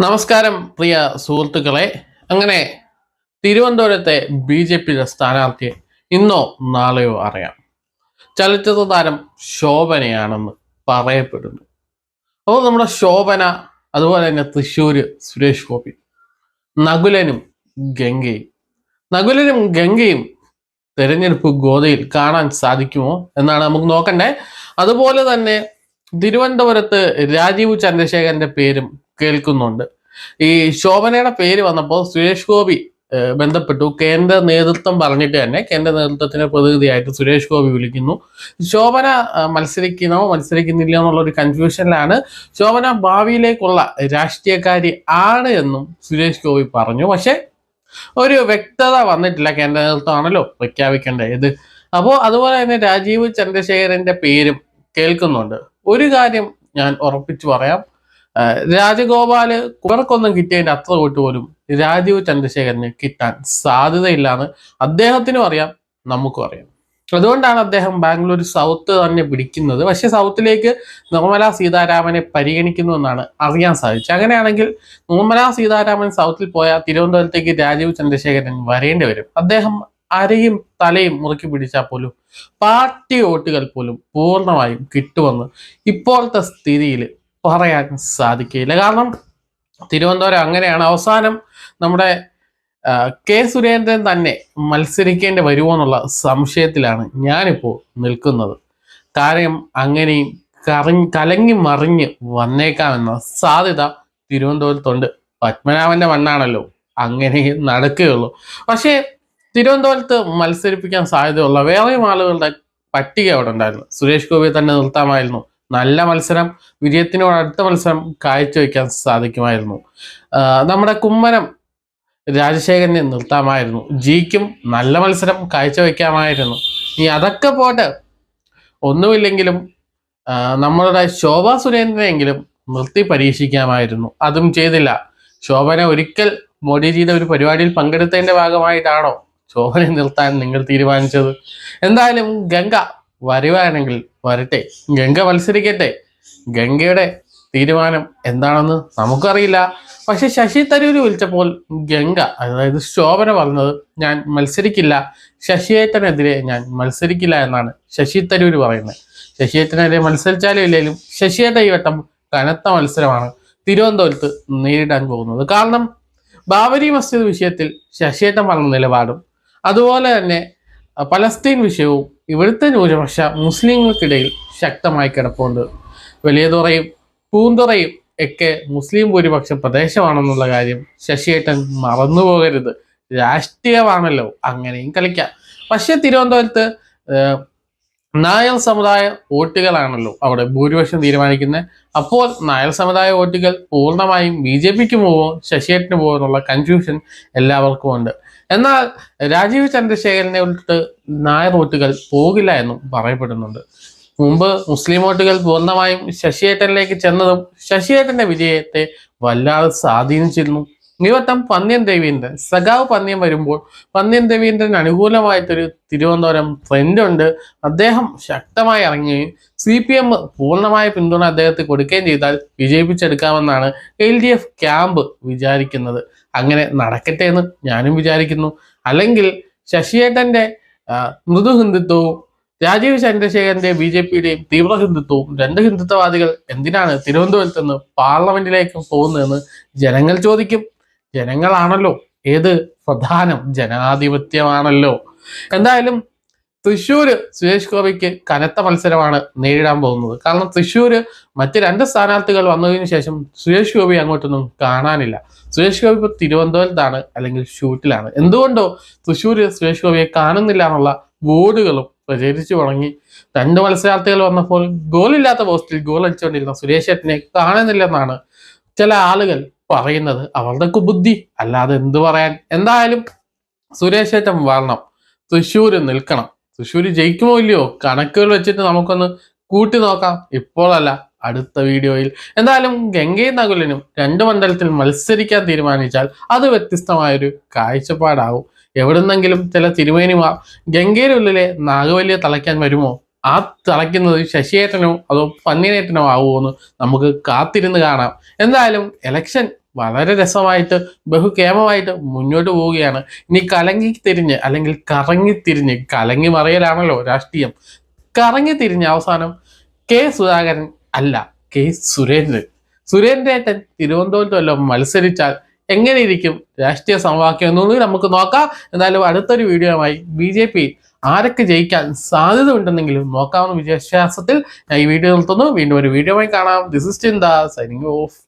നമസ്കാരം പ്രിയ സുഹൃത്തുക്കളെ. അങ്ങനെ തിരുവനന്തപുരത്തെ ബി ജെ പിയുടെ സ്ഥാനാർത്ഥിയെ ഇന്നോ നാളെയോ അറിയാം. ചലച്ചിത്ര താരം ശോഭനയാണെന്ന് പറയപ്പെടുന്നു. അപ്പോൾ നമ്മുടെ ശോഭന അതുപോലെ തന്നെ തൃശ്ശൂർ സുരേഷ് ഗോപി നകുലനും ഗംഗയും. നകുലനും ഗംഗയും തെരഞ്ഞെടുപ്പ് ഗോതയിൽ കാണാൻ സാധിക്കുമോ എന്നാണ് നമുക്ക് നോക്കണ്ടേ. അതുപോലെ തന്നെ തിരുവനന്തപുരത്ത് രാജീവ് ചന്ദ്രശേഖരന്റെ പേരും കേൾക്കുന്നുണ്ട്. ഈ ശോഭനയുടെ പേര് വന്നപ്പോൾ സുരേഷ് ഗോപി ബന്ധപ്പെട്ടു. കേന്ദ്ര നേതൃത്വം പറഞ്ഞിട്ട് തന്നെ കേന്ദ്ര നേതൃത്വത്തിന്റെ പ്രതിനിധിയായിട്ട് സുരേഷ് ഗോപി വിളിക്കുന്നു. ശോഭന മത്സരിക്കണോ മത്സരിക്കുന്നില്ല എന്നുള്ള ഒരു കൺഫ്യൂഷനിലാണ് ശോഭന ഭാവിയിലേക്കുള്ള രാഷ്ട്രീയക്കാരി ആണ് എന്നും സുരേഷ് ഗോപി പറഞ്ഞു. പക്ഷെ ഒരു വ്യക്തത വന്നിട്ടില്ല കേന്ദ്ര നേതൃത്വമാണല്ലോ പ്രഖ്യാപിക്കേണ്ടത്. ഇത് അപ്പോൾ അതുപോലെ തന്നെ രാജീവ് ചന്ദ്രശേഖരന്റെ പേരും കേൾക്കുന്നുണ്ട്. ഒരു കാര്യം ഞാൻ ഉറപ്പിച്ചു പറയാം. രാജഗോപാൽ കുറക്കൊന്നും കിട്ടിയതിന്റെ അത്ര തൊട്ട് പോലും രാജീവ് ചന്ദ്രശേഖരന് കിട്ടാൻ സാധ്യതയില്ലാന്ന് അദ്ദേഹത്തിനും അറിയാം നമുക്കും അറിയാം. അതുകൊണ്ടാണ് അദ്ദേഹം ബാംഗ്ലൂർ സൗത്ത് തന്നെ പിടിക്കുന്നത്. പക്ഷെ സൗത്തിലേക്ക് നിർമ്മല സീതാരാമനെ പരിഗണിക്കുന്നു എന്നാണ് അറിയാൻ സാധിച്ചത്. അങ്ങനെയാണെങ്കിൽ നിർമ്മല സീതാരാമൻ സൗത്തിൽ പോയാൽ തിരുവനന്തപുരത്തേക്ക് രാജീവ് ചന്ദ്രശേഖരൻ വരേണ്ടി വരും. അദ്ദേഹം അരയും തലയും മുറുക്കി പിടിച്ചാൽ പോലും പാർട്ടി വോട്ടുകൾ പോലും പൂർണമായും കിട്ടുമെന്ന് ഇപ്പോഴത്തെ സ്ഥിതിയിൽ പറയാൻ സാധിക്കില്ല കാരണം തിരുവനന്തപുരം അങ്ങനെയാണ്. അവസാനം നമ്മുടെ കെ സുരേന്ദ്രൻ തന്നെ മത്സരിക്കേണ്ടി വരുമോ എന്നുള്ള സംശയത്തിലാണ് ഞാനിപ്പോൾ നിൽക്കുന്നത്. കാര്യം അങ്ങനെയും കറങ്ങി കലങ്ങി മറിഞ്ഞ് വന്നേക്കാമെന്ന സാധ്യത തിരുവനന്തപുരത്തുണ്ട്. പത്മനാഭന്റെ മണ്ണാണല്ലോ. അങ്ങനെ നടക്കുകയുള്ളൂ. പക്ഷേ തിരുവനന്തപുരത്ത് മത്സരിപ്പിക്കാൻ സാധ്യതയുള്ള വേറെയും ആളുകളുടെ പട്ടിക അവിടെ ഉണ്ടായിരുന്നു. സുരേഷ് ഗോപിയെ തന്നെ നിർത്താമായിരുന്നു. നല്ല മത്സരം വിജയത്തിനോട് അടുത്ത മത്സരം കാഴ്ചവെക്കാൻ സാധിക്കുമായിരുന്നു. നമ്മുടെ കുമ്മനം രാജശേഖരനെ നിർത്താമായിരുന്നു. ജിക്കും നല്ല മത്സരം കാഴ്ചവെക്കാമായിരുന്നു. ഇനി അതൊക്കെ പോട്ടെ. ഒന്നുമില്ലെങ്കിലും നമ്മളുടെ ശോഭാ സുരേന്ദ്രനെങ്കിലും നിർത്തി പരീക്ഷിക്കാമായിരുന്നു. അതും ചെയ്തില്ല. ശോഭന ഒരിക്കൽ മോഡിജിയുടെ ഒരു പരിപാടിയിൽ പങ്കെടുത്തതിന്റെ ഭാഗമായിട്ടാണോ ശോഭനെ നിർത്താൻ നിങ്ങൾ തീരുമാനിച്ചത്? എന്തായാലും ഗംഗ വരുവാണെങ്കിൽ വരട്ടെ. ഗംഗ മത്സരിക്കട്ടെ. ഗംഗയുടെ തീരുമാനം എന്താണെന്ന് നമുക്കറിയില്ല. പക്ഷെ ശശി തരൂര് വിളിച്ചപ്പോൾ ഗംഗ അതായത് ശോഭന പറഞ്ഞത് ഞാൻ മത്സരിക്കില്ല. ശശിയേട്ടനെതിരെ ഞാൻ മത്സരിക്കില്ല എന്നാണ് ശശി തരൂര് പറയുന്നത്. ശശിയേട്ടനെതിരെ മത്സരിച്ചാലും ഇല്ലെങ്കിലും ശശിയേട്ട ഈ വട്ടം കനത്ത മത്സരമാണ് തിരുവനന്തപുരത്ത് നേരിടാൻ പോകുന്നത്. കാരണം ബാബരി മസ്ജിദ് വിഷയത്തിൽ ശശിയേട്ടൻ പറഞ്ഞ നിലപാടും അതുപോലെ തന്നെ പലസ്തീൻ വിഷയവും ഇവിടുത്തെ ന്യൂനപക്ഷ മുസ്ലിങ്ങൾക്കിടയിൽ ശക്തമായി കിടപ്പുണ്ട്. വലിയതുറയും പൂന്തുറയും ഒക്കെ മുസ്ലിം ഭൂരിപക്ഷ പ്രദേശമാണെന്നുള്ള കാര്യം ശശിയേട്ടൻ മറന്നുപോകരുത്. രാഷ്ട്രീയമാണല്ലോ അങ്ങനെയും കളിക്കാം. പക്ഷേ തിരുവനന്തപുരത്ത് നായർ സമുദായ വോട്ടുകളാണല്ലോ അവിടെ ഭൂരിപക്ഷം തീരുമാനിക്കുന്നത്. അപ്പോൾ നായർ സമുദായ വോട്ടുകൾ പൂർണമായും ബി ജെ പിക്ക് പോവോ ശശിയേട്ടന് പോവോ എന്നുള്ള കൺഫ്യൂഷൻ എല്ലാവർക്കും ഉണ്ട്. എന്നാൽ രാജീവ് ചന്ദ്രശേഖരനെ ഉൾപ്പെട്ട് നായർ വോട്ടുകൾ പോകില്ല എന്നും പറയപ്പെടുന്നുണ്ട്. മുമ്പ് മുസ്ലിം വോട്ടുകൾ പൂർണമായും ശശിയേട്ടനിലേക്ക് ചെന്നതും ശശിയേട്ടന്റെ വിജയത്തെ വല്ലാതെ സ്വാധീനിച്ചിരുന്നു. വട്ടം പന്ന്യൻ ദേവീന്ദ്രൻ സഖാവ് പന്ന്യം വരുമ്പോൾ പന്ന്യൻ ദേവീന്ദ്രൻ അനുകൂലമായിട്ടൊരു തിരുവനന്തപുരം ട്രെൻഡ് ഉണ്ട്. അദ്ദേഹം ശക്തമായി ഇറങ്ങുകയും സി പി എം പൂർണമായ പിന്തുണ അദ്ദേഹത്തെ കൊടുക്കുകയും ചെയ്താൽ വിജയിപ്പിച്ചെടുക്കാമെന്നാണ് എൽ ഡി എഫ് ക്യാമ്പ് വിചാരിക്കുന്നത്. അങ്ങനെ നടക്കട്ടെ എന്ന് ഞാനും വിചാരിക്കുന്നു. അല്ലെങ്കിൽ ശശിയേട്ടന്റെ ആ, മൃദു ഹിന്ദുത്വവും രാജീവ് ചന്ദ്രശേഖരന്റെ ബി ജെ പിയുടെയും തീവ്ര ഹിന്ദുത്വവും രണ്ട് ഹിന്ദുത്വവാദികൾ എന്തിനാണ് തിരുവനന്തപുരത്ത് നിന്ന് പാർലമെന്റിലേക്ക് പോകുന്നതെന്ന് ജനങ്ങൾ ചോദിക്കും. ജനങ്ങളാണല്ലോ. ഏത് പ്രധാനം ജനാധിപത്യമാണല്ലോ. എന്തായാലും തൃശ്ശൂര് സുരേഷ് ഗോപിക്ക് കനത്ത മത്സരമാണ് നേരിടാൻ പോകുന്നത്. കാരണം തൃശ്ശൂര് മറ്റ് രണ്ട് സ്ഥാനാർത്ഥികൾ വന്നതിന് ശേഷം സുരേഷ് ഗോപി അങ്ങോട്ടൊന്നും കാണാനില്ല. സുരേഷ് ഗോപി ഇപ്പോൾ തിരുവനന്തപുരത്താണ് അല്ലെങ്കിൽ ഷൂട്ടിലാണ്. എന്തുകൊണ്ടോ തൃശ്ശൂര് സുരേഷ് ഗോപിയെ കാണുന്നില്ല എന്നുള്ള ബോർഡുകളും പ്രചരിച്ചു തുടങ്ങി. രണ്ട് മത്സരാർത്ഥികൾ വന്നപ്പോൾ ഗോളില്ലാത്ത പോസ്റ്റിൽ ഗോൾ അടിച്ചുകൊണ്ടിരുന്ന സുരേഷ് ഏട്ടനെ കാണുന്നില്ലെന്നാണ് ചില ആളുകൾ പറയുന്നത് അവരുടെ കുബുദ്ധി അല്ലാതെ എന്ത് പറയാൻ? എന്തായാലും സുരേഷ് ഏട്ടൻ വരണം. തൃശ്ശൂർ നിൽക്കണം. തൃശ്ശൂർ ജയിക്കുമോ ഇല്ലയോ? കണക്കുകൾ വെച്ചിട്ട് നമുക്കൊന്ന് കൂട്ടി നോക്കാം. ഇപ്പോഴല്ല അടുത്ത വീഡിയോയിൽ. എന്തായാലും ഗംഗയും നകുലനും രണ്ട് മണ്ഡലത്തിൽ മത്സരിക്കാൻ തീരുമാനിച്ചാൽ അത് വ്യത്യസ്തമായൊരു കാഴ്ചപ്പാടാവും. എവിടുന്നെങ്കിലും ചില തിരുമേനിമാർ ഗംഗയിലുള്ളിലെ നാഗവല്ലിയെ തളയ്ക്കാൻ വരുമോ? ആ തളയ്ക്കുന്നത് ശശിയേട്ടനോ അതോ പന്നിനേറ്റനോ ആവുമോ എന്ന് നമുക്ക് കാത്തിരുന്ന് കാണാം. എന്തായാലും എലക്ഷൻ വളരെ രസമായിട്ട് ബഹുക്ഷേമമായിട്ട് മുന്നോട്ട് പോവുകയാണ്. ഇനി കലങ്ങി തിരിഞ്ഞ് അല്ലെങ്കിൽ കറങ്ങി തിരിഞ്ഞ് കലങ്ങി മറിയലാണല്ലോ രാഷ്ട്രീയം. കറങ്ങി തിരിഞ്ഞ് അവസാനം കെ സുധാകരൻ അല്ല കെ സുരേന്ദ്രൻ. സുരേന്ദ്രേട്ടൻ തിരുവനന്തപുരത്ത് മത്സരിച്ചാൽ എങ്ങനെയിരിക്കും രാഷ്ട്രീയ സമവാക്യം എന്നൊന്നും നമുക്ക് നോക്കാം. എന്നാലും അടുത്തൊരു വീഡിയോയുമായി ബി ജെ പി ആരൊക്കെ ജയിക്കാൻ സാധ്യത ഉണ്ടെന്നെങ്കിലും നോക്കാവുന്ന വിശ്വാസത്തിൽ ഞാൻ ഈ വീഡിയോ നിർത്തുന്നു. വീണ്ടും ഒരു വീഡിയോയുമായി കാണാം. This is Chintha signing off